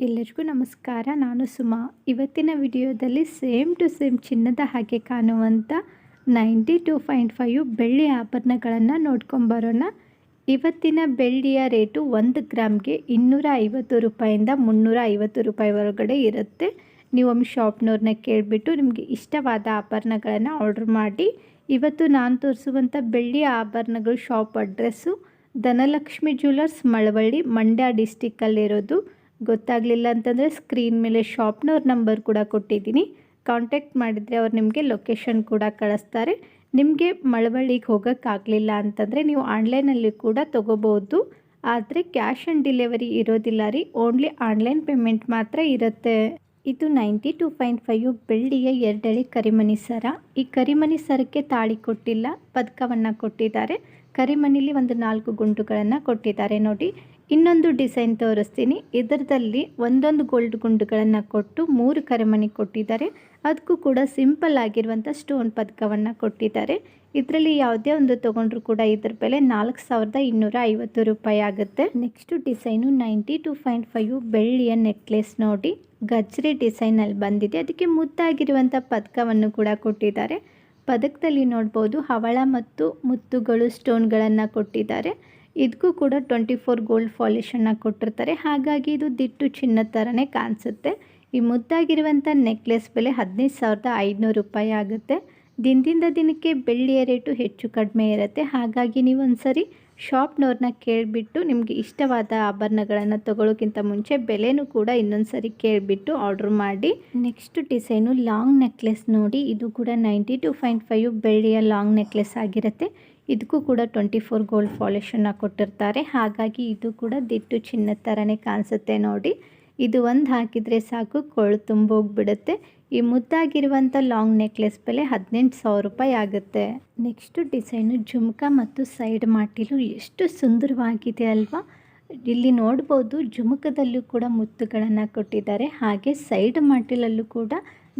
ಎಲ್ಲರಿಗೂ ನಮಸ್ಕಾರ. ನಾನು ಸುಮಾ. ಇವತ್ತಿನ ವಿಡಿಯೋದಲ್ಲಿ ಸೇಮ್ ಟು ಸೇಮ್ ಚಿನ್ನದ ಹಾಗೆ ಕಾಣುವಂಥ ನೈಂಟಿ ಟೂ ಪಾಯಿಂಟ್ ಫೈವ್ ಬೆಳ್ಳಿ ಆಭರಣಗಳನ್ನು ನೋಡ್ಕೊಂಬರೋಣ ಇವತ್ತಿನ ಬೆಳ್ಳಿಯ ರೇಟು ಒಂದು ಗ್ರಾಮ್ಗೆ ಇನ್ನೂರ ಐವತ್ತು ರೂಪಾಯಿಂದ ಮುನ್ನೂರ ಐವತ್ತು ರೂಪಾಯಿ ಒಳಗಡೆ ಇರುತ್ತೆ. ಒಮ್ಮೆ ಶಾಪ್ನವ್ರನ್ನ ಕೇಳಿಬಿಟ್ಟು ನಿಮಗೆ ಇಷ್ಟವಾದ ಆಭರಣಗಳನ್ನು ಆರ್ಡ್ರ್ ಮಾಡಿ. ಇವತ್ತು ನಾನು ತೋರಿಸುವಂಥ ಬೆಳ್ಳಿಯ ಆಭರಣಗಳು, shop address, Dhanalakshmi jewellers Malavalli, Mandya ಡಿಸ್ಟಿಕ್ಕಲ್ಲಿರೋದು. ಗೊತ್ತಾಗಲಿಲ್ಲ ಅಂತಂದರೆ ಸ್ಕ್ರೀನ್ ಮೇಲೆ ಶಾಪ್ನವ್ರ ನಂಬರ್ ಕೂಡ ಕೊಟ್ಟಿದ್ದೀನಿ. ಕಾಂಟ್ಯಾಕ್ಟ್ ಮಾಡಿದರೆ ಅವ್ರು ನಿಮಗೆ ಲೊಕೇಶನ್ ಕೂಡ ಕಳಿಸ್ತಾರೆ. ನಿಮಗೆ ಮಳವಳ್ಳಿಗೆ ಹೋಗೋಕ್ಕಾಗಲಿಲ್ಲ ಅಂತಂದರೆ ನೀವು ಆನ್ಲೈನಲ್ಲಿ ಕೂಡ ತೊಗೋಬೋದು. ಆದರೆ ಕ್ಯಾಶ್ ಆನ್ ಡೆಲಿವರಿ ಇರೋದಿಲ್ಲ ರೀ ಓನ್ಲಿ ಆನ್ಲೈನ್ ಪೇಮೆಂಟ್ ಮಾತ್ರ ಇರುತ್ತೆ. ಇದು ನೈಂಟಿ ಟು ಪಾಯಿಂಟ್ ಫೈವ್ ಬೆಳ್ಳಿಯ ಎರಡಳಿ ಕರಿಮಣಿ ಸರ. ಈ ಕರಿಮಣಿ ಸರಕ್ಕೆ ತಾಳಿ ಕೊಟ್ಟಿಲ್ಲ, ಪದಕವನ್ನು ಕೊಟ್ಟಿದ್ದಾರೆ. ಕರಿಮಣಿಲಿ ಒಂದು ನಾಲ್ಕು ಗುಂಡುಗಳನ್ನು ಕೊಟ್ಟಿದ್ದಾರೆ ನೋಡಿ. ಇನ್ನೊಂದು ಡಿಸೈನ್ ತೋರಿಸ್ತೀನಿ. ಇದರದಲ್ಲಿ ಒಂದೊಂದು ಗೋಲ್ಡ್ ಗುಂಡುಗಳನ್ನು ಕೊಟ್ಟು ಮೂರು ಕರೆಮಣಿ ಕೊಟ್ಟಿದ್ದಾರೆ. ಅದಕ್ಕೂ ಕೂಡ ಸಿಂಪಲ್ ಆಗಿರುವಂಥ ಸ್ಟೋನ್ ಪದಕವನ್ನು ಕೊಟ್ಟಿದ್ದಾರೆ. ಇದರಲ್ಲಿ ಯಾವುದೇ ಒಂದು ತೊಗೊಂಡ್ರು ಕೂಡ ಇದ್ರ ಬೆಲೆ ನಾಲ್ಕು ಸಾವಿರದ ಇನ್ನೂರ ಐವತ್ತು ರೂಪಾಯಿ ಆಗುತ್ತೆ. Next design ninety two point five ಬೆಳ್ಳಿಯ ನೆಕ್ಲೆಸ್ ನೋಡಿ. ಗಜ್ರಿ ಡಿಸೈನಲ್ಲಿ ಬಂದಿದೆ. ಅದಕ್ಕೆ ಮುದ್ದಾಗಿರುವಂಥ ಪದಕವನ್ನು ಕೂಡ ಕೊಟ್ಟಿದ್ದಾರೆ. ಪದಕದಲ್ಲಿ ನೋಡ್ಬೋದು ಹವಳ ಮತ್ತು ಮುತ್ತುಗಳು ಸ್ಟೋನ್ಗಳನ್ನು ಕೊಟ್ಟಿದ್ದಾರೆ. ಇದಕ್ಕೂ ಕೂಡ ಟ್ವೆಂಟಿ ಫೋರ್ ಗೋಲ್ಡ್ ಫಾಲಿಶನ್ನು ಕೊಟ್ಟಿರ್ತಾರೆ. ಹಾಗಾಗಿ ಇದು ದಿಟ್ಟು ಚಿನ್ನದ ಥರನೇ ಕಾಣಿಸುತ್ತೆ. ಈ ಮುದ್ದಾಗಿರುವಂಥ ನೆಕ್ಲೆಸ್ ಬೆಲೆ ಹದಿನೈದು ಸಾವಿರದ ಐದುನೂರು ರೂಪಾಯಿ ಆಗುತ್ತೆ. ದಿನದಿಂದ ದಿನಕ್ಕೆ ಬೆಳ್ಳಿಯ ರೇಟು ಹೆಚ್ಚು ಕಡಿಮೆ ಇರುತ್ತೆ. ಹಾಗಾಗಿ ನೀವು ಒಂದ್ಸರಿ ಶಾಪ್ನವ್ರನ್ನ ಕೇಳಿಬಿಟ್ಟು ನಿಮಗೆ ಇಷ್ಟವಾದ ಆಭರಣಗಳನ್ನು ತಗೊಳ್ಳೋಕ್ಕಿಂತ ಮುಂಚೆ ಬೆಲೆನೂ ಕೂಡ ಇನ್ನೊಂದು ಸರಿ ಕೇಳಿಬಿಟ್ಟು ಆರ್ಡ್ರ್ ಮಾಡಿ. ನೆಕ್ಸ್ಟ್ ಡಿಸೈನು ಲಾಂಗ್ ನೆಕ್ಲೆಸ್ ನೋಡಿ. ಇದು ಕೂಡ ನೈಂಟಿ ಟು ಪಾಯಿಂಟ್ ಫೈವ್ ಬೆಳ್ಳಿಯ ಲಾಂಗ್ ನೆಕ್ಲೆಸ್ ಆಗಿರುತ್ತೆ. ಇದಕ್ಕೂ ಕೂಡ ಟ್ವೆಂಟಿ ಫೋರ್ ಗೋಲ್ಡ್ ಪಾಲಿಶನ್ನು ಕೊಟ್ಟಿರ್ತಾರೆ. ಹಾಗಾಗಿ ಇದು ಕೂಡ ದಿಟ್ಟು ಚಿನ್ನದ ಥರನೇ ಕಾಣಿಸುತ್ತೆ ನೋಡಿ. ಇದು ಒಂದು ಹಾಕಿದರೆ ಸಾಕು, ಕೊಳು ತುಂಬೋಗ್ಬಿಡುತ್ತೆ. ಈ ಮುದ್ದಾಗಿರುವಂಥ ಲಾಂಗ್ ನೆಕ್ಲೆಸ್ ಬೆಲೆ ಹದಿನೆಂಟು ಸಾವಿರ ರೂಪಾಯಿ ಆಗುತ್ತೆ. ನೆಕ್ಸ್ಟು ಡಿಸೈನು ಜುಮ್ಕ ಮತ್ತು ಸೈಡ್ ಮಾಟಿಲು ಎಷ್ಟು ಸುಂದರವಾಗಿದೆ ಅಲ್ವಾ? ಇಲ್ಲಿ ನೋಡ್ಬೋದು ಜುಮುಕದಲ್ಲೂ ಕೂಡ ಮುತ್ತುಗಳನ್ನು ಕೊಟ್ಟಿದ್ದಾರೆ. ಹಾಗೆ ಸೈಡ್ ಮಾಟಿಲಲ್ಲೂ ಕೂಡ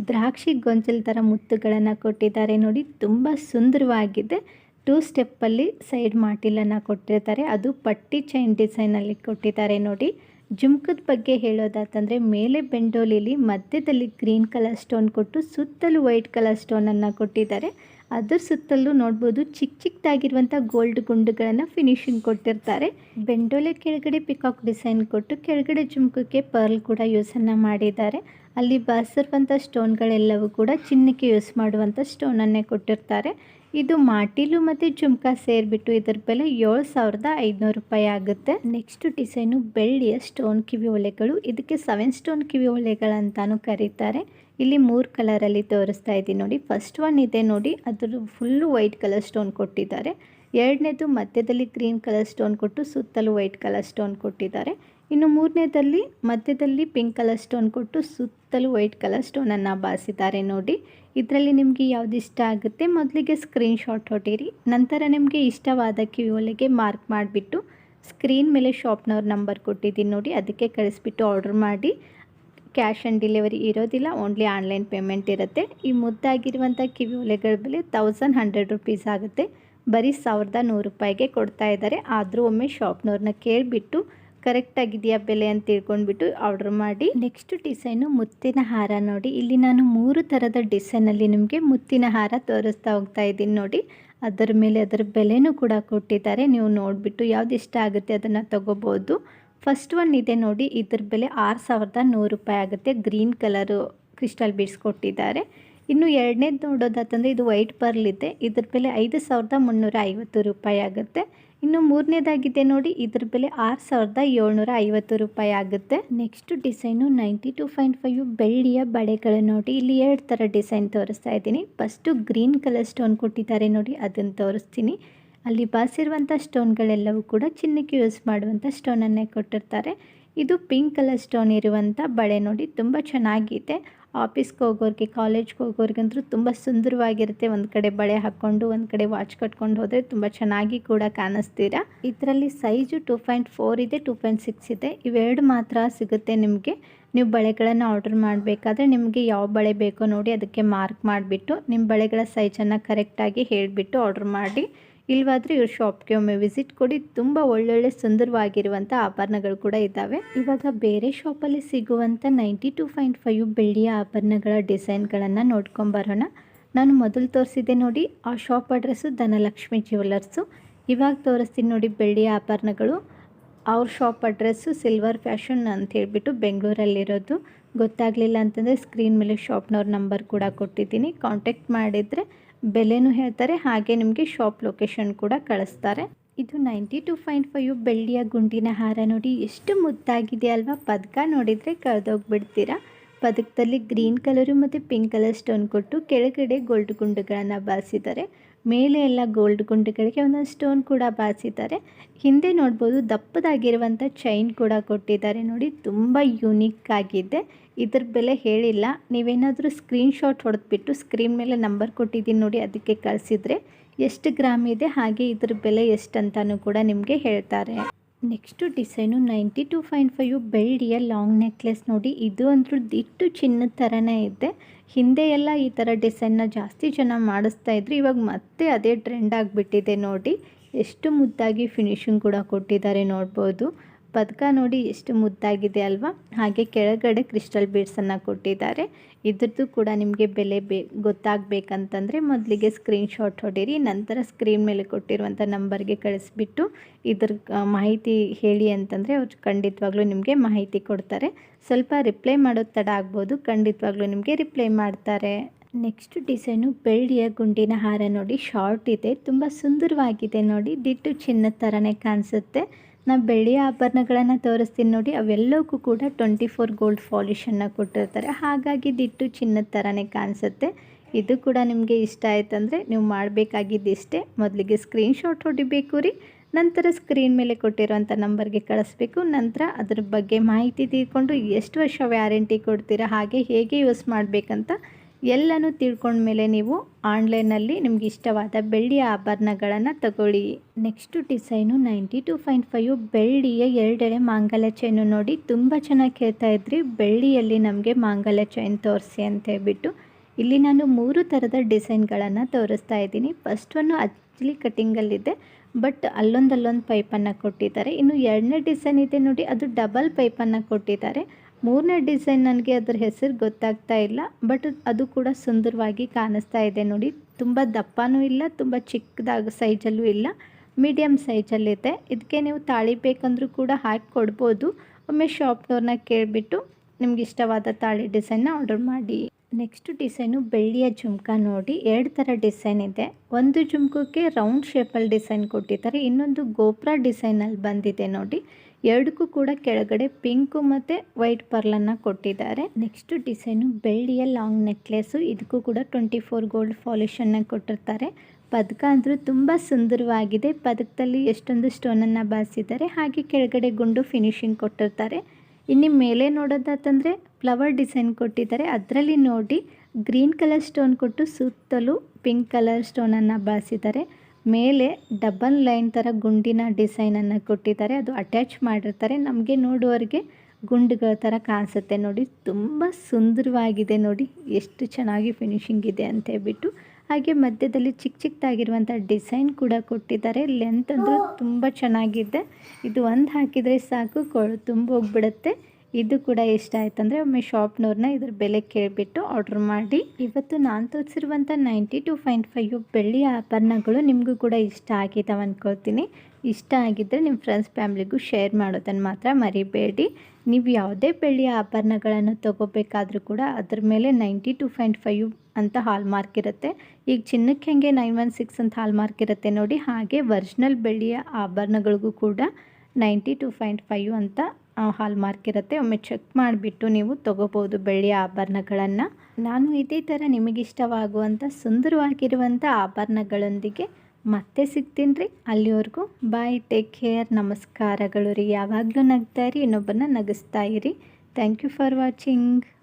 ದ್ರಾಕ್ಷಿ ಗೊಂಚಲ್ ಥರ ಮುತ್ತುಗಳನ್ನು ಕೊಟ್ಟಿದ್ದಾರೆ ನೋಡಿ. ತುಂಬ ಸುಂದರವಾಗಿದೆ. ಟೂ ಸ್ಟೆಪ್ಪಲ್ಲಿ ಸೈಡ್ ಮಾಟಿಲನ್ನು ಕೊಟ್ಟಿರ್ತಾರೆ. ಅದು ಪಟ್ಟಿ ಚೈನ್ ಡಿಸೈನಲ್ಲಿ ಕೊಟ್ಟಿದ್ದಾರೆ ನೋಡಿ. ಜುಮ್ಕದ ಬಗ್ಗೆ ಹೇಳೋದಾತಂದರೆ, ಮೇಲೆ ಬೆಂಡೋಲಿಲಿ ಮಧ್ಯದಲ್ಲಿ ಗ್ರೀನ್ ಕಲರ್ ಸ್ಟೋನ್ ಕೊಟ್ಟು ಸುತ್ತಲೂ ವೈಟ್ ಕಲರ್ ಸ್ಟೋನನ್ನು ಕೊಟ್ಟಿದ್ದಾರೆ. ಅದರ ಸುತ್ತಲೂ ನೋಡ್ಬೋದು ಚಿಕ್ಕ ಚಿಕ್ಕದಾಗಿರುವಂಥ ಗೋಲ್ಡ್ ಗುಂಡುಗಳನ್ನು ಫಿನಿಶಿಂಗ್ ಕೊಟ್ಟಿರ್ತಾರೆ. ಬೆಂಡೋಲೆ ಕೆಳಗಡೆ ಪಿಕಾಕ್ ಡಿಸೈನ್ ಕೊಟ್ಟು ಕೆಳಗಡೆ ಜುಮ್ಕಕ್ಕೆ ಪರ್ಲ್ ಕೂಡ ಯೂಸನ್ನು ಮಾಡಿದ್ದಾರೆ. ಅಲ್ಲಿ ಬಾಸಿರುವಂಥ ಸ್ಟೋನ್ಗಳೆಲ್ಲವೂ ಕೂಡ ಚಿನ್ನಕ್ಕೆ ಯೂಸ್ ಮಾಡುವಂಥ ಸ್ಟೋನನ್ನೇ ಕೊಟ್ಟಿರ್ತಾರೆ. ಇದು ಮಾಟಿಲು ಮತ್ತು ಜುಮ್ಕಾ ಸೇರಿಬಿಟ್ಟು ಇದರ ಬೆಲೆ ಏಳು ಸಾವಿರದ ಐದುನೂರು ರೂಪಾಯಿ ಆಗುತ್ತೆ. ನೆಕ್ಸ್ಟ್ ಡಿಸೈನು ಬೆಳ್ಳಿಯ ಸ್ಟೋನ್ ಕಿವಿ ಒಲೆಗಳು ಇದಕ್ಕೆ ಸೆವೆನ್ ಸ್ಟೋನ್ ಕಿವಿ ಒಲೆಗಳಂತಾನು ಕರೀತಾರೆ. ಇಲ್ಲಿ ಮೂರು ಕಲರಲ್ಲಿ ತೋರಿಸ್ತಾ ಇದ್ದೀನಿ ನೋಡಿ. ಫಸ್ಟ್ ಒನ್ ಇದೆ ನೋಡಿ. ಅದ್ರ ಫುಲ್ಲು ವೈಟ್ ಕಲರ್ ಸ್ಟೋನ್ ಕೊಟ್ಟಿದ್ದಾರೆ. ಎರಡನೇದು ಮಧ್ಯದಲ್ಲಿ ಗ್ರೀನ್ ಕಲರ್ ಸ್ಟೋನ್ ಕೊಟ್ಟು ಸುತ್ತಲೂ ವೈಟ್ ಕಲರ್ ಸ್ಟೋನ್ ಕೊಟ್ಟಿದ್ದಾರೆ. ಇನ್ನು ಮೂರನೇದಲ್ಲಿ ಮಧ್ಯದಲ್ಲಿ ಪಿಂಕ್ ಕಲರ್ ಸ್ಟೋನ್ ಕೊಟ್ಟು ಸುತ್ತಲೂ ವೈಟ್ ಕಲರ್ ಸ್ಟೋನನ್ನು ಬಾಸಿದ್ದಾರೆ ನೋಡಿ. ಇದರಲ್ಲಿ ನಿಮಗೆ ಯಾವ್ದು ಇಷ್ಟ ಆಗುತ್ತೆ ಮೊದಲಿಗೆ ಸ್ಕ್ರೀನ್ಶಾಟ್ ಹೊಟ್ಟಿರಿ ನಂತರ ನಿಮಗೆ ಇಷ್ಟವಾದ ಕ್ಯೂಲಿಗೆ ಮಾರ್ಕ್ ಮಾಡಿಬಿಟ್ಟು ಸ್ಕ್ರೀನ್ ಮೇಲೆ ಶಾಪ್ನವ್ರ ನಂಬರ್ ಕೊಟ್ಟಿದ್ದೀನಿ ನೋಡಿ. ಅದಕ್ಕೆ ಕಳಿಸ್ಬಿಟ್ಟು ಆರ್ಡ್ರ್ ಮಾಡಿ. ಕ್ಯಾಶ್ ಆನ್ ಡೆಲಿವರಿ ಇರೋದಿಲ್ಲ ಓನ್ಲಿ ಆನ್ಲೈನ್ ಪೇಮೆಂಟ್ ಇರುತ್ತೆ. ಈ ಮುದ್ದಾಗಿರುವಂಥ ಕಿವಿ ಒಲೆಗಳ ಬೆಲೆ ತೌಸಂಡ್ ಹಂಡ್ರೆಡ್ ರುಪೀಸ್ ಆಗುತ್ತೆ. ಬರೀ ಸಾವಿರದ ನೂರು ರೂಪಾಯಿಗೆ ಕೊಡ್ತಾ ಇದ್ದಾರೆ. ಆದರೂ ಒಮ್ಮೆ ಶಾಪ್ನವ್ರನ್ನ ಕೇಳಿಬಿಟ್ಟು ಕರೆಕ್ಟಾಗಿದೆಯಾ ಬೆಲೆ ಅಂತ ತಿಳ್ಕೊಂಡ್ಬಿಟ್ಟು ಆರ್ಡ್ರ್ ಮಾಡಿ. ನೆಕ್ಸ್ಟ್ ಡಿಸೈನು ಮುತ್ತಿನ ಹಾರ ನೋಡಿ. ಇಲ್ಲಿ ನಾನು ಮೂರು ಥರದ ಡಿಸೈನಲ್ಲಿ ನಿಮಗೆ ಮುತ್ತಿನ ಹಾರ ತೋರಿಸ್ತಾ ಹೋಗ್ತಾ ಇದ್ದೀನಿ ನೋಡಿ. ಅದರ ಮೇಲೆ ಅದರ ಬೆಲೆನೂ ಕೂಡ ಕೊಟ್ಟಿದ್ದಾರೆ. ನೀವು ನೋಡಿಬಿಟ್ಟು ಯಾವ್ದು ಇಷ್ಟ ಆಗುತ್ತೆ ಅದನ್ನು ತಗೋಬಹುದು ಫಸ್ಟ್ ಒನ್ ಇದೆ ನೋಡಿ. ಇದ್ರ ಬೆಲೆ ಆರು ಸಾವಿರದ ನೂರು ರೂಪಾಯಿ ಆಗುತ್ತೆ. ಗ್ರೀನ್ ಕಲರು ಕ್ರಿಸ್ಟಲ್ ಬೀಡ್ಸ್ ಕೊಟ್ಟಿದ್ದಾರೆ. ಇನ್ನು ಎರಡನೇದು ನೋಡೋದಾತಂದರೆ ಇದು ವೈಟ್ ಪರ್ಲ್ ಇದೆ. ಇದ್ರ ಬೆಲೆ ಐದು ಸಾವಿರದ ಮುನ್ನೂರ ಐವತ್ತು ರೂಪಾಯಿ ಆಗುತ್ತೆ. ಇನ್ನು ಮೂರನೇದಾಗಿದೆ ನೋಡಿ, ಇದ್ರ ಬೆಲೆ ಆರು ಸಾವಿರದ ಏಳ್ನೂರ ಐವತ್ತು ರೂಪಾಯಿ ಆಗುತ್ತೆ. Next design ninety two point five ಬೆಳ್ಳಿಯ ಬಳೆಗಳು ನೋಡಿ, ಇಲ್ಲಿ ಎರಡು ಥರ ಡಿಸೈನ್ ತೋರಿಸ್ತಾ ಇದ್ದೀನಿ. ಫಸ್ಟು ಗ್ರೀನ್ ಕಲರ್ ಸ್ಟೋನ್ ಕೊಟ್ಟಿದ್ದಾರೆ ನೋಡಿ, ಅದನ್ನು ತೋರಿಸ್ತೀನಿ. ಅಲ್ಲಿ ಬಾಸಿರುವಂಥ ಸ್ಟೋನ್ಗಳೆಲ್ಲವೂ ಕೂಡ ಚಿನ್ನಕ್ಕೆ ಯೂಸ್ ಮಾಡುವಂಥ ಸ್ಟೋನನ್ನೇ ಕೊಟ್ಟಿರ್ತಾರೆ. ಇದು ಪಿಂಕ್ ಕಲರ್ ಸ್ಟೋನ್ ಇರುವಂಥ ಬಳೆ ನೋಡಿ, ತುಂಬ ಚೆನ್ನಾಗಿದೆ ಆಫೀಸ್ಗೆ ಹೋಗೋರಿಗೆ, ಕಾಲೇಜ್ಗೆ ಹೋಗೋರಿಗಂತೂ ತುಂಬ ಸುಂದರವಾಗಿರುತ್ತೆ. ಒಂದು ಕಡೆ ಬಳೆ ಹಾಕ್ಕೊಂಡು ಒಂದು ಕಡೆ ವಾಚ್ ಕಟ್ಕೊಂಡು ಹೋದರೆ ತುಂಬ ಚೆನ್ನಾಗಿ ಕೂಡ ಕಾಣಿಸ್ತೀರಾ. ಇದರಲ್ಲಿ ಸೈಜು ಟೂ ಪಾಯಿಂಟ್ ಫೋರ್ ಇದೆ, ಟೂ ಪಾಯಿಂಟ್ ಸಿಕ್ಸ್ ಇದೆ. ಇವೆರಡು ಮಾತ್ರ ಸಿಗುತ್ತೆ ನಿಮಗೆ. ನೀವು ಬಳೆಗಳನ್ನು ಆರ್ಡರ್ ಮಾಡಬೇಕಾದ್ರೆ ನಿಮಗೆ ಯಾವ ಬಳೆ ಬೇಕೋ ನೋಡಿ ಅದಕ್ಕೆ ಮಾರ್ಕ್ ಮಾಡಿಬಿಟ್ಟು ನಿಮ್ಮ ಬಳೆಗಳ ಸೈಜನ್ನು ಕರೆಕ್ಟಾಗಿ ಹೇಳಿಬಿಟ್ಟು ಆರ್ಡ್ರ್ ಮಾಡಿ. ಇಲ್ವಾದರೆ ಇವ್ರ ಶಾಪ್ಗೆ ಒಮ್ಮೆ ವಿಸಿಟ್ ಕೊಡಿ. ತುಂಬ ಒಳ್ಳೊಳ್ಳೆ ಸುಂದರವಾಗಿರುವಂಥ ಆಭರಣಗಳು ಕೂಡ ಇದ್ದಾವೆ. ಇವಾಗ ಬೇರೆ ಶಾಪಲ್ಲಿ ಸಿಗುವಂಥ ನೈಂಟಿ ಟು ಪಾಯಿಂಟ್ ಫೈವ್ ಬೆಳ್ಳಿಯ ಆಭರಣಗಳ ಡಿಸೈನ್ಗಳನ್ನು ನೋಡ್ಕೊಂಬರೋಣ ನಾನು ಮೊದಲು ತೋರಿಸಿದ್ದೆ ನೋಡಿ, ಆ ಶಾಪ್ ಅಡ್ರೆಸ್ಸು ಧನಲಕ್ಷ್ಮಿ ಜ್ಯುವೆಲ್ಲರ್ಸು ಇವಾಗ ತೋರಿಸ್ತೀನಿ ನೋಡಿ ಬೆಳ್ಳಿಯ ಆಭರಣಗಳು. ಅವ್ರ ಶಾಪ್ ಅಡ್ರೆಸ್ಸು ಸಿಲ್ವರ್ ಫ್ಯಾಷನ್ ಅಂತ ಹೇಳಿಬಿಟ್ಟು ಬೆಂಗಳೂರಲ್ಲಿರೋದು. ಗೊತ್ತಾಗಲಿಲ್ಲ ಅಂತಂದರೆ ಸ್ಕ್ರೀನ್ ಮೇಲೆ ಶಾಪ್ನವ್ರ ನಂಬರ್ ಕೂಡ ಕೊಟ್ಟಿದ್ದೀನಿ. ಕಾಂಟ್ಯಾಕ್ಟ್ ಮಾಡಿದರೆ ಬೆಲೆನೂ ಹೇಳ್ತಾರೆ, ಹಾಗೆ ನಿಮಗೆ ಶಾಪ್ ಲೊಕೇಶನ್ ಕೂಡ ಕಳಿಸ್ತಾರೆ. ಇದು ನೈಂಟಿ ಟು ಪಾಯಿಂಟ್ ಫೈವ್ ಬೆಳ್ಳಿಯ ಗುಂಡಿನ ಹಾರ ನೋಡಿ, ಎಷ್ಟು ಮುದ್ದಾಗಿದೆ ಅಲ್ವಾ? ಪದಕ ನೋಡಿದರೆ ಕಳೆದೋಗ್ಬಿಡ್ತೀರಾ? ಪದಕದಲ್ಲಿ ಗ್ರೀನ್ ಕಲರು ಮತ್ತು ಪಿಂಕ್ ಕಲರ್ ಸ್ಟೋನ್ ಕೊಟ್ಟು ಕೆಳಗಡೆ ಗೋಲ್ಡ್ ಗುಂಡುಗಳನ್ನು ಬಾರಿಸಿದ್ದಾರೆ. ಮೇಲೆ ಎಲ್ಲ ಗೋಲ್ಡ್ ಗುಂಡುಗಳಿಗೆ ಒಂದೊಂದು ಸ್ಟೋನ್ ಕೂಡ ಬಾರಿಸಿದ್ದಾರೆ. ಹಿಂದೆ ನೋಡ್ಬೋದು ದಪ್ಪದಾಗಿರುವಂಥ ಚೈನ್ ಕೂಡ ಕೊಟ್ಟಿದ್ದಾರೆ. ನೋಡಿ, ತುಂಬ ಯುನೀಕ್ ಆಗಿದೆ. ಇದ್ರ ಬೆಲೆ ಹೇಳಿಲ್ಲ. ನೀವೇನಾದರೂ ಸ್ಕ್ರೀನ್ಶಾಟ್ ಹೊಡೆದ್ಬಿಟ್ಟು ಸ್ಕ್ರೀನ್ ಮೇಲೆ ನಂಬರ್ ಕೊಟ್ಟಿದ್ದೀನಿ ನೋಡಿ, ಅದಕ್ಕೆ ಕಳಿಸಿದ್ರೆ. ಎಷ್ಟು ಗ್ರಾಮ್ ಇದೆ? ಹಾಗೆ ಇದ್ರ ಬೆಲೆ ಎಷ್ಟಂತನೂ ಕೂಡ ನಿಮಗೆ ಹೇಳ್ತಾರೆ. Next design ninety two fine five ಬೆಳ್ಳಿಯ ಲಾಂಗ್ ನೆಕ್ಲೆಸ್ ನೋಡಿ, ಇದು ಅಂದರೂ ದಿಟ್ಟು ಚಿನ್ನದ ಥರನೇ ಇದೆ. ಹಿಂದೆ ಎಲ್ಲ ಈ ಥರ ಡಿಸೈನ್ನ ಜಾಸ್ತಿ ಜನ ಮಾಡಿಸ್ತಾ ಇದ್ರು, ಇವಾಗ ಮತ್ತೆ ಅದೇ ಟ್ರೆಂಡ್ ಆಗಿಬಿಟ್ಟಿದೆ ನೋಡಿ. ಎಷ್ಟು ಮುದ್ದಾಗಿ ಫಿನಿಶಿಂಗ್ ಕೂಡ ಕೊಟ್ಟಿದ್ದಾರೆ ನೋಡ್ಬೋದು. ಪದಕ ನೋಡಿ ಎಷ್ಟು ಮುದ್ದಾಗಿದೆ ಅಲ್ವಾ? ಹಾಗೆ ಕೆಳಗಡೆ ಕ್ರಿಸ್ಟಲ್ ಬೀಡ್ಸನ್ನು ಕೊಟ್ಟಿದ್ದಾರೆ. ಇದ್ರದ್ದು ಕೂಡ ನಿಮಗೆ ಬೆಲೆ ಬೇ, ಗೊತ್ತಾಗಬೇಕಂತಂದರೆ ಮೊದಲಿಗೆ ಸ್ಕ್ರೀನ್ಶಾಟ್ ಹೊಡೀರಿ, ನಂತರ ಸ್ಕ್ರೀನ್ ಮೇಲೆ ಕೊಟ್ಟಿರುವಂಥ ನಂಬರ್ಗೆ ಕಳಿಸ್ಬಿಟ್ಟು ಇದ್ರ ಮಾಹಿತಿ ಹೇಳಿ ಅಂತಂದರೆ ಅವ್ರು ಖಂಡಿತವಾಗ್ಲೂ ನಿಮಗೆ ಮಾಹಿತಿ ಕೊಡ್ತಾರೆ. ಸ್ವಲ್ಪ ರಿಪ್ಲೈ ಮಾಡೋದು ತಡ ಆಗ್ಬೋದು, ಖಂಡಿತವಾಗ್ಲೂ ನಿಮಗೆ ರಿಪ್ಲೈ ಮಾಡ್ತಾರೆ. ನೆಕ್ಸ್ಟ್ ಡಿಸೈನು ಬೆಳ್ಳಿಯ ಗುಂಡಿನ ಹಾರ ನೋಡಿ ಶಾರ್ಟ್ ಇದೆ, ತುಂಬ ಸುಂದರವಾಗಿದೆ ನೋಡಿ, ದಿಟ್ಟು ಚಿನ್ನದ ಥರನೇ ಕಾಣಿಸುತ್ತೆ. ನಾವು ಬೆಳ್ಳಿ ಆಭರಣಗಳನ್ನು ತೋರಿಸ್ತೀನಿ ನೋಡಿ ಅವೆಲ್ಲವಕ್ಕೂ ಕೂಡ ಟ್ವೆಂಟಿ ಫೋರ್ ಗೋಲ್ಡ್ ಫಾಲಿಷನ್ನು ಕೊಟ್ಟಿರ್ತಾರೆ. ಹಾಗಾಗಿ ದಿಟ್ಟು ಚಿನ್ನದ ಥರನೇ ಕಾಣಿಸುತ್ತೆ. ಇದು ಕೂಡ ನಿಮಗೆ ಇಷ್ಟ ಆಯ್ತಂದರೆ ನೀವು ಮಾಡಬೇಕಾಗಿದ್ದಿಷ್ಟೇ. ಮೊದಲಿಗೆ ಸ್ಕ್ರೀನ್ಶಾಟ್ ಹೊಡಿಬೇಕು ರೀ. ನಂತರ ಸ್ಕ್ರೀನ್ ಮೇಲೆ ಕೊಟ್ಟಿರೋಂಥ ನಂಬರ್ಗೆ ಕಳಿಸ್ಬೇಕು. ನಂತರ ಅದ್ರ ಬಗ್ಗೆ ಮಾಹಿತಿ ತಿಳ್ಕೊಂಡು ಎಷ್ಟು ವರ್ಷ ವ್ಯಾರಂಟಿ ಕೊಡ್ತೀರಾ, ಹಾಗೆ ಹೇಗೆ ಯೂಸ್ ಮಾಡಬೇಕಂತ ಎಲ್ಲನೂ ತಿಳ್ಕೊಂಡ್ಮೇಲೆ ನೀವು ಆನ್ಲೈನಲ್ಲಿ ನಿಮ್ಗೆ ಇಷ್ಟವಾದ ಬೆಳ್ಳಿಯ ಆಭರಣಗಳನ್ನು ತಗೊಳ್ಳಿ. Next design ninety two point five ಬೆಳ್ಳಿಯ ಎರಡೆಳೆ ಮಾಂಗಲ್ಯ ಚೈನು ನೋಡಿ, ತುಂಬ ಚೆನ್ನಾಗಿ ಕೇಳ್ತಾ ಇದ್ರಿ. ಬೆಳ್ಳಿಯಲ್ಲಿ ನಮಗೆ ಮಾಂಗಲ್ಯ ಚೈನ್ ತೋರಿಸಿ ಅಂತ ಹೇಳ್ಬಿಟ್ಟು ಇಲ್ಲಿ ನಾನು ಮೂರು ಥರದ ಡಿಸೈನ್ಗಳನ್ನು ತೋರಿಸ್ತಾ ಇದ್ದೀನಿ. ಫಸ್ಟ್ ಒನ್ನು ಅಲ್ಲಿ ಕಟ್ಟಿಂಗಲ್ಲಿದೆ ಬಟ್ ಅಲ್ಲೊಂದಲ್ಲೊಂದು ಅಲ್ಲೊಂದು ಪೈಪನ್ನು ಕೊಟ್ಟಿದ್ದಾರೆ. ಇನ್ನು ಎರಡನೇ ಡಿಸೈನ್ ಇದೆ ನೋಡಿ, ಅದು ಡಬಲ್ ಪೈಪನ್ನು ಕೊಟ್ಟಿದ್ದಾರೆ. ಮೂರನೇ ಡಿಸೈನ್ ನನಗೆ ಅದರ ಹೆಸರು ಗೊತ್ತಾಗ್ತಾ ಇಲ್ಲ ಬಟ್ ಅದು ಕೂಡ ಸುಂದರವಾಗಿ ಕಾಣಿಸ್ತಾ ಇದೆ ನೋಡಿ. ತುಂಬ ದಪ್ಪನೂ ಇಲ್ಲ, ತುಂಬ ಚಿಕ್ಕದಾಗ ಸೈಜಲ್ಲೂ ಇಲ್ಲ ಮೀಡಿಯಮ್ ಸೈಜಲ್ಲಿದೆ. ಇದಕ್ಕೆ ನೀವು ತಾಳಿ ಬೇಕಂದ್ರೂ ಕೂಡ ಹಾಕಿ ಕೊಡ್ಬೋದು. ಒಮ್ಮೆ ಶಾಪ್ನವ್ರನ್ನ ಕೇಳಿಬಿಟ್ಟು ನಿಮ್ಗೆ ಇಷ್ಟವಾದ ತಾಳಿ ಡಿಸೈನ್ನ ಆರ್ಡರ್ ಮಾಡಿ. ನೆಕ್ಸ್ಟ್ ಡಿಸೈನು ಬೆಳ್ಳಿಯ ಜುಮ್ಕ ನೋಡಿ. ಎರಡು ಥರ ಡಿಸೈನ್ ಇದೆ. ಒಂದು ಜುಮ್ಕಕ್ಕೆ ರೌಂಡ್ ಶೇಪಲ್ಲಿ ಡಿಸೈನ್ ಕೊಟ್ಟಿದ್ದಾರೆ. ಇನ್ನೊಂದು ಗೋಪುರ ಡಿಸೈನಲ್ಲಿ ಬಂದಿದೆ ನೋಡಿ. ಎರಡಕ್ಕೂ ಕೂಡ ಕೆಳಗಡೆ ಪಿಂಕು ಮತ್ತು ವೈಟ್ ಪರ್ಲನ್ನು ಕೊಟ್ಟಿದ್ದಾರೆ. ನೆಕ್ಸ್ಟ್ ಡಿಸೈನು ಬೆಳ್ಳಿಯ ಲಾಂಗ್ ನೆಕ್ಲೆಸ್ಸು ಇದಕ್ಕೂ ಕೂಡ ಟ್ವೆಂಟಿ ಫೋರ್ ಗೋಲ್ಡ್ ಫಾಲಿಷನ್ನು ಕೊಟ್ಟಿರ್ತಾರೆ. ಪದಕ ಅಂದರೂ ತುಂಬ ಸುಂದರವಾಗಿದೆ. ಪದಕದಲ್ಲಿ ಎಷ್ಟೊಂದು ಸ್ಟೋನನ್ನು ಬಾರಿಸಿದ್ದಾರೆ. ಹಾಗೆ ಕೆಳಗಡೆ ಗುಂಡು ಫಿನಿಶಿಂಗ್ ಕೊಟ್ಟಿರ್ತಾರೆ. ಇನ್ನು ಮೇಲೆ ನೋಡೋದಾತಂದರೆ ಫ್ಲವರ್ ಡಿಸೈನ್ ಕೊಟ್ಟಿದ್ದಾರೆ. ಅದರಲ್ಲಿ ನೋಡಿ ಗ್ರೀನ್ ಕಲರ್ ಸ್ಟೋನ್ ಕೊಟ್ಟು ಸುತ್ತಲೂ ಪಿಂಕ್ ಕಲರ್ ಸ್ಟೋನನ್ನು ಬಾರಿಸಿದ್ದಾರೆ. ಮೇಲೆ ಡಬಲ್ ಲೈನ್ ಥರ ಗುಂಡಿನ ಡಿಸೈನನ್ನು ಕೊಟ್ಟಿದ್ದಾರೆ. ಅದು ಅಟ್ಯಾಚ್ ಮಾಡಿರ್ತಾರೆ. ನಮಗೆ ನೋಡುವವರಿಗೆ ಗುಂಡುಗಳ ಥರ ಕಾಣಿಸುತ್ತೆ ನೋಡಿ. ತುಂಬ ಸುಂದರವಾಗಿದೆ ನೋಡಿ. ಎಷ್ಟು ಚೆನ್ನಾಗಿ ಫಿನಿಶಿಂಗ್ ಇದೆ ಅಂತ ಹೇಳ್ಬಿಟ್ಟು. ಹಾಗೆ ಮಧ್ಯದಲ್ಲಿ ಚಿಕ್ಕ ಚಿಕ್ಕದಾಗಿರುವಂಥ ಡಿಸೈನ್ ಕೂಡ ಕೊಟ್ಟಿದ್ದಾರೆ. ಲೆಂತ್ ಅಂದರೆ ತುಂಬ ಚೆನ್ನಾಗಿದೆ. ಇದು ಒಂದು ಹಾಕಿದರೆ ಸಾಕು. ಕೊಳು ತುಂಬ ಹೋಗ್ಬಿಡುತ್ತೆ. ಇದು ಕೂಡ ಇಷ್ಟ ಆಯ್ತಂದರೆ ಒಮ್ಮೆ ಶಾಪ್ನವ್ರನ್ನ ಇದ್ರ ಬೆಲೆ ಕೇಳಿಬಿಟ್ಟು ಆರ್ಡ್ರ್ ಮಾಡಿ. ಇವತ್ತು ನಾನು ತೋರಿಸಿರುವಂಥ ನೈಂಟಿ ಟು ಪಾಯಿಂಟ್ ಫೈವ್ ಬೆಳ್ಳಿಯ ಆಭರಣಗಳು ನಿಮಗೂ ಕೂಡ ಇಷ್ಟ ಆಗಿದ್ದಾವೆ ಅಂದ್ಕೊಳ್ತೀನಿ ಇಷ್ಟ ಆಗಿದ್ದರೆ ನಿಮ್ಮ ಫ್ರೆಂಡ್ಸ್ ಫ್ಯಾಮ್ಲಿಗೂ ಶೇರ್ ಮಾಡೋದನ್ನು ಮಾತ್ರ ಮರಿಬೇಡಿ. ನೀವು ಯಾವುದೇ ಬೆಳ್ಳಿಯ ಆಭರಣಗಳನ್ನು ತಗೋಬೇಕಾದ್ರೂ ಕೂಡ ಅದ್ರ ಮೇಲೆ ನೈಂಟಿ ಟು ಪಾಯಿಂಟ್ ಫೈವ್ ಅಂತ ಹಾಲ್ ಮಾರ್ಕ್ ಇರುತ್ತೆ. ಈಗ ಚಿನ್ನಕ್ಕೆ ಹೆಂಗೆ ನೈನ್ ಒನ್ ಸಿಕ್ಸ್ ಅಂತ ಹಾಲ್ ಮಾರ್ಕ್ ಇರುತ್ತೆ ನೋಡಿ, ಹಾಗೆ ವರ್ಜಿನಲ್ ಬೆಳ್ಳಿಯ ಆಭರಣಗಳಿಗೂ ಕೂಡ ನೈಂಟಿ ಟು ಪಾಯಿಂಟ್ ಫೈವ್ ಅಂತ ಹಾಲ್ ಮಾರ್ಕ್ ಇರುತ್ತೆ. ಒಮ್ಮೆ ಚೆಕ್ ಮಾಡಿಬಿಟ್ಟು ನೀವು ತೊಗೋಬೋದು ಬೆಳ್ಳಿಯ ಆಭರಣಗಳನ್ನು. ನಾನು ಇದೇ ಥರ ನಿಮಗಿಷ್ಟವಾಗುವಂಥ ಸುಂದರವಾಗಿರುವಂಥ ಆಭರಣಗಳೊಂದಿಗೆ ಮತ್ತೆ ಸಿಗ್ತೀನಿ ರೀ. ಅಲ್ಲಿವರೆಗೂ ಬಾಯ್, ಟೇಕ್ ಕೇರ್, ನಮಸ್ಕಾರಗಳು ರೀ. ಯಾವಾಗಲೂ ನಗ್ತಾ ಇರಿ ಇನ್ನೊಬ್ಬರನ್ನ ನಗಿಸ್ತಾ ಇರಿ. Thank you for watching.